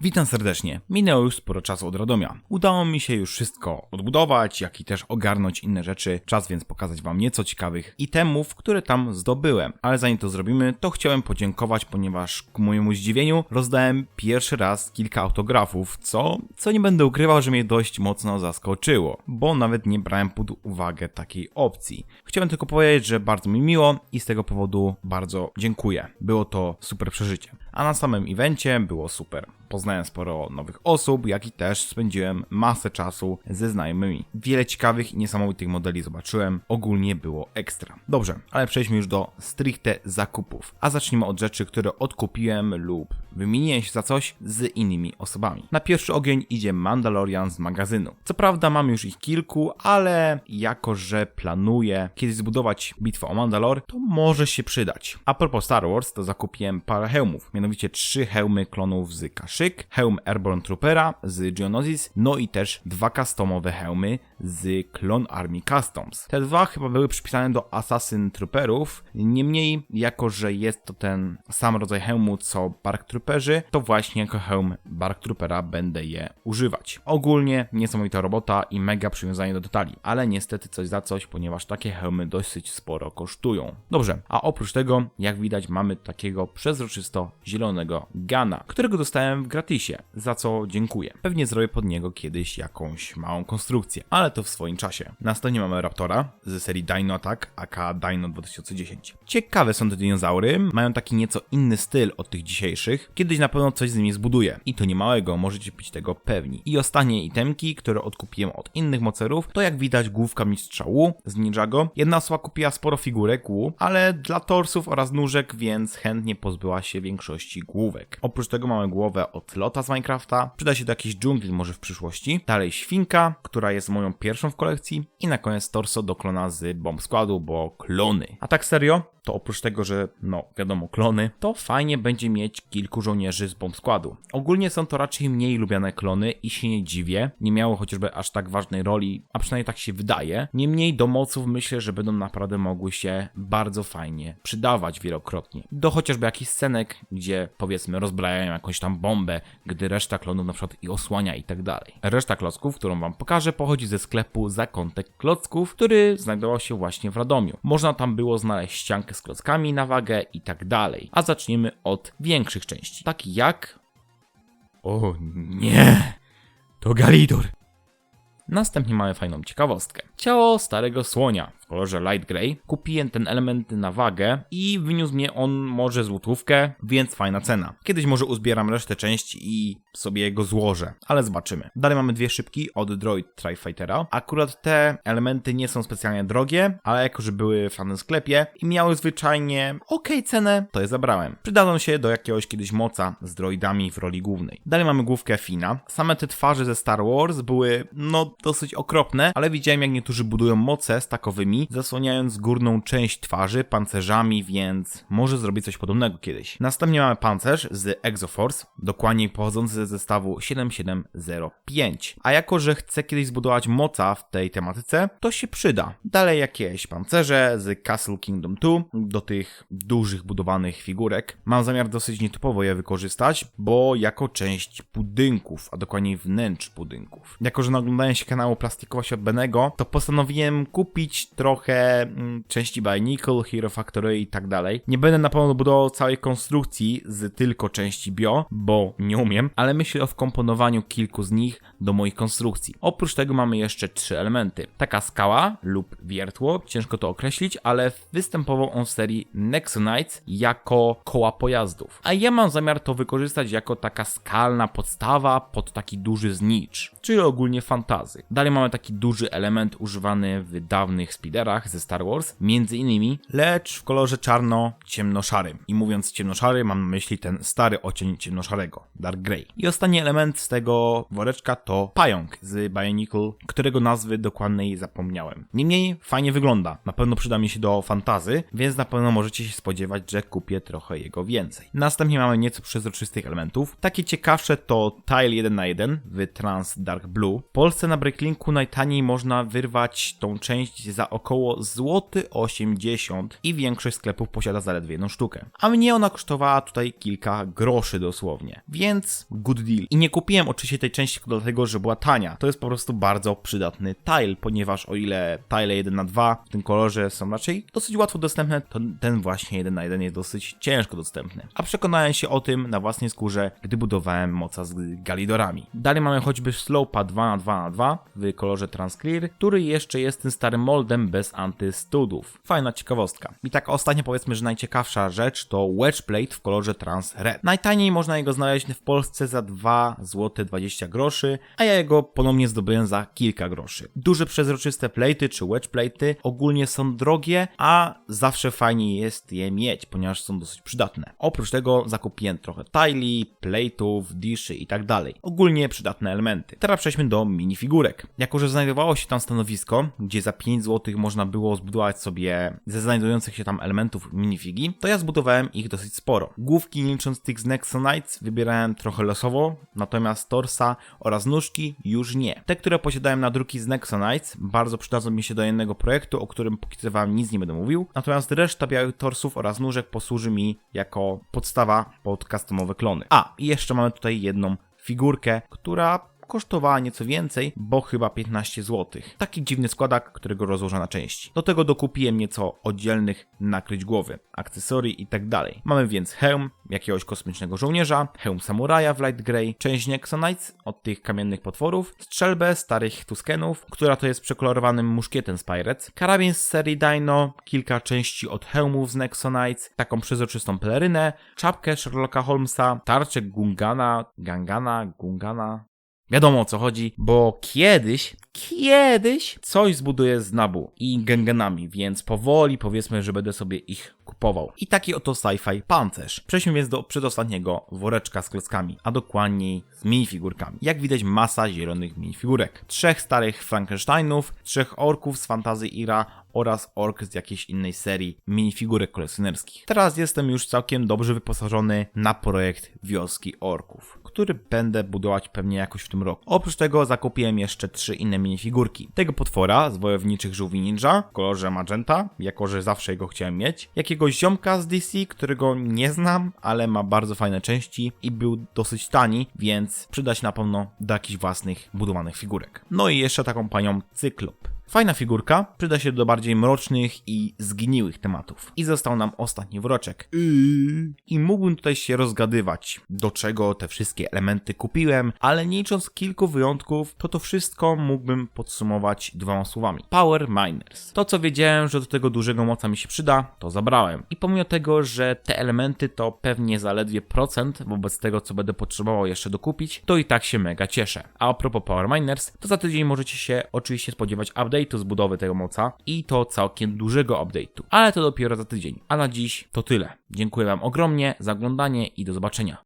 Witam serdecznie. Minęło już sporo czasu od Radomia. Udało mi się już wszystko odbudować, jak i też ogarnąć inne rzeczy. Czas więc pokazać wam nieco ciekawych itemów, które tam zdobyłem. Ale zanim to zrobimy, to chciałem podziękować, ponieważ ku mojemu zdziwieniu rozdałem pierwszy raz kilka autografów, co, co nie będę ukrywał, że mnie dość mocno zaskoczyło, bo nawet nie brałem pod uwagę takiej opcji. Chciałem tylko powiedzieć, że bardzo mi miło i z tego powodu bardzo dziękuję. Było to super przeżycie. A na samym evencie było super. Poznałem sporo nowych osób, jak i też spędziłem masę czasu ze znajomymi. Wiele ciekawych i niesamowitych modeli zobaczyłem. Ogólnie było ekstra. Dobrze, ale przejdźmy już do stricte zakupów. A zacznijmy od rzeczy, które odkupiłem lub wymieniłem się za coś z innymi osobami. Na pierwszy ogień idzie Mandalorian z magazynu. Co prawda mam już ich kilku, ale jako, że planuję kiedyś zbudować bitwę o Mandalor, to może się przydać. A propos Star Wars, to zakupiłem parę hełmów, mianowicie trzy hełmy klonów z Kashyyyk, hełm Airborne Troopera z Geonosis, no i też dwa customowe hełmy z Clone Army Customs. Te dwa chyba były przypisane do Assassin Trooperów, niemniej jako, że jest to ten sam rodzaj hełmu co Bark Trooperzy, to właśnie jako hełm Bark Troopera będę je używać. Ogólnie niesamowita robota i mega przywiązanie do detali, ale niestety coś za coś, ponieważ takie hełmy dosyć sporo kosztują. Dobrze, a oprócz tego, jak widać, mamy takiego przezroczysto zielonego Gana, którego dostałem w gratisie, za co dziękuję. Pewnie zrobię pod niego kiedyś jakąś małą konstrukcję, ale to w swoim czasie. Następnie mamy Raptora z serii Dino Attack, aka Dino 2010. Ciekawe są te dinozaury, mają taki nieco inny styl od tych dzisiejszych. Kiedyś na pewno coś z nimi zbuduję. I to nie małego, możecie być tego pewni. I ostatnie itemki, które odkupiłem od innych mocerów, to jak widać główka mistrza Wu z Ninjago. Jedna osoba kupiła sporo figurek ale dla torsów oraz nóżek, więc chętnie pozbyła się większości główek. Oprócz tego mamy głowę od Lota z Minecrafta, przyda się do jakiejś dżungli może w przyszłości. Dalej świnka, która jest moją pierwszą w kolekcji i na koniec torso do klona z bomb składu, bo klony. A tak serio, to oprócz tego, że no wiadomo klony, to fajnie będzie mieć kilku żołnierzy z bomb składu. Ogólnie są to raczej mniej lubiane klony i się nie dziwię, nie miało chociażby aż tak ważnej roli, a przynajmniej tak się wydaje. Niemniej do moców myślę, że będą naprawdę mogły się bardzo fajnie przydawać wielokrotnie. Do chociażby jakichś scenek, gdzie powiedzmy rozbrajają jakąś tam bombę, gdy reszta klonów na przykład i osłania i tak dalej. Reszta klocków, którą wam pokażę, pochodzi ze sklepu Zakątek Klocków, który znajdował się właśnie w Radomiu. Można tam było znaleźć ściankę z klockami na wagę i tak dalej. A zaczniemy od większych części, takich jak... O nie! To Galidor! Następnie mamy fajną ciekawostkę. Ciało starego słonia kolorze light grey. Kupiłem ten element na wagę i wyniósł mnie on może złotówkę, więc fajna cena. Kiedyś może uzbieram resztę części i sobie go złożę, ale zobaczymy. Dalej mamy dwie szybki od Droid Trifightera. Akurat te elementy nie są specjalnie drogie, ale jako, że były w danym sklepie i miały zwyczajnie ok cenę, to je zabrałem. Przydadzą się do jakiegoś kiedyś moca z droidami w roli głównej. Dalej mamy główkę Fina. Same te twarze ze Star Wars były, no, dosyć okropne, ale widziałem jak niektórzy budują moce z takowymi, zasłaniając górną część twarzy pancerzami, więc może zrobić coś podobnego kiedyś. Następnie mamy pancerz z Exoforce, dokładniej pochodzący ze zestawu 7705. A jako, że chcę kiedyś zbudować moca w tej tematyce, to się przyda. Dalej jakieś pancerze z Castle Kingdom 2 do tych dużych budowanych figurek. Mam zamiar dosyć nietypowo je wykorzystać, bo jako część budynków, a dokładniej wnętrz budynków. Jako, że naglądałem się kanału Plastikowa od Benego, to postanowiłem kupić trochę mm, części Bionicle, Hero Factory i tak dalej. Nie będę na pewno budował całej konstrukcji z tylko części bio, bo nie umiem, ale myślę o wkomponowaniu kilku z nich do moich konstrukcji. Oprócz tego mamy jeszcze trzy elementy. Taka skała lub wiertło, ciężko to określić, ale występował on w serii Nexonites jako koła pojazdów. A ja mam zamiar to wykorzystać jako taka skalna podstawa pod taki duży znicz, czyli ogólnie fantazy. Dalej mamy taki duży element używany w dawnych speederach ze Star Wars, między innymi, lecz w kolorze czarno-ciemnoszarym. I mówiąc ciemnoszary, mam na myśli ten stary ocień ciemnoszarego, Dark Grey. I ostatni element z tego woreczka to pająk z Bionicle, którego nazwy dokładnej zapomniałem. Niemniej fajnie wygląda, na pewno przyda mi się do fantazy, więc na pewno możecie się spodziewać, że kupię trochę jego więcej. Następnie mamy nieco przezroczystych elementów. Takie ciekawsze to Tile 1 na 1 w Trans Dark Blue. W Polsce na Breaklinku najtaniej można wyrwać tą część za około około złoty 80 i większość sklepów posiada zaledwie jedną sztukę. A mnie ona kosztowała tutaj kilka groszy dosłownie, więc good deal. I nie kupiłem oczywiście tej części dlatego, że była tania. To jest po prostu bardzo przydatny tile, ponieważ o ile tile 1 na 2 w tym kolorze są raczej dosyć łatwo dostępne, to ten właśnie 1 na 1 jest dosyć ciężko dostępny. A przekonałem się o tym na własnej skórze, gdy budowałem moca z galidorami. Dalej mamy choćby Slopa 2 na 2 na 2 w kolorze Transclear, który jeszcze jest tym starym moldem bez antystudów. Fajna ciekawostka. I tak ostatnio powiedzmy, że najciekawsza rzecz to Wedge Plate w kolorze Trans Red. Najtaniej można jego znaleźć w Polsce za 2 zł 20 groszy, a ja jego ponownie zdobyłem za kilka groszy. Duże przezroczyste platy czy wedge platy ogólnie są drogie, a zawsze fajnie jest je mieć, ponieważ są dosyć przydatne. Oprócz tego zakupiłem trochę tili, plate'ów, diszy i tak dalej. Ogólnie przydatne elementy. Teraz przejdźmy do minifigurek. Jako, że znajdowało się tam stanowisko, gdzie za 5 zł można było zbudować sobie ze znajdujących się tam elementów minifigi, to ja zbudowałem ich dosyć sporo. Główki, nie licząc tych z Nexonites, wybierałem trochę losowo, natomiast torsa oraz nóżki już nie. Te, które posiadałem na druki z Nexonites, bardzo przydadzą mi się do jednego projektu, o którym póki co wam nic nie będę mówił, natomiast reszta białych torsów oraz nóżek posłuży mi jako podstawa pod customowe klony. A, i jeszcze mamy tutaj jedną figurkę, która kosztowała nieco więcej, bo chyba 15 zł. Taki dziwny składak, którego rozłożę na części. Do tego dokupiłem nieco oddzielnych nakryć głowy, akcesorii tak dalej. Mamy więc hełm jakiegoś kosmicznego żołnierza, hełm samuraja w light grey, część Nexonites od tych kamiennych potworów, strzelbę starych Tuskenów, która to jest przekolorowanym muszkietem z Pirates, karabin z serii Dino, kilka części od hełmów z Nexonites, taką przezroczystą pelerynę, czapkę Sherlocka Holmesa, tarczę Gungana, Gangana, Gungana, Wiadomo o co chodzi, bo kiedyś, kiedyś coś zbuduję z Nabu i Gengenami, więc powoli powiedzmy, że będę sobie ich kupował. I taki oto sci-fi pancerz. Przejdźmy więc do przedostatniego woreczka z klockami, a dokładniej z minifigurkami. Jak widać masa zielonych minifigurek. Trzech starych Frankensteinów, trzech orków z fantazy Ira oraz ork z jakiejś innej serii minifigurek kolekcjonerskich. Teraz jestem już całkiem dobrze wyposażony na projekt Wioski Orków, który będę budować pewnie jakoś w tym roku. Oprócz tego zakupiłem jeszcze trzy inne minifigurki. Tego potwora z wojowniczych żółwi ninja w kolorze magenta, jako że zawsze jego chciałem mieć. Jakiegoś ziomka z DC, którego nie znam, ale ma bardzo fajne części i był dosyć tani, więc przyda się na pewno do jakichś własnych budowanych figurek. No i jeszcze taką panią Cyklop. Fajna figurka, przyda się do bardziej mrocznych i zgniłych tematów. I został nam ostatni wroczek. I mógłbym tutaj się rozgadywać, do czego te wszystkie elementy kupiłem, ale nie licząc kilku wyjątków, to to wszystko mógłbym podsumować dwoma słowami. Power Miners. To co wiedziałem, że do tego dużego moca mi się przyda, to zabrałem. I pomimo tego, że te elementy to pewnie zaledwie procent wobec tego, co będę potrzebował jeszcze dokupić, to i tak się mega cieszę. A a propos Power Miners, to za tydzień możecie się oczywiście spodziewać update'u z budowy tego moca i to całkiem dużego update'u. Ale to dopiero za tydzień. A na dziś to tyle. Dziękuję Wam ogromnie za oglądanie i do zobaczenia.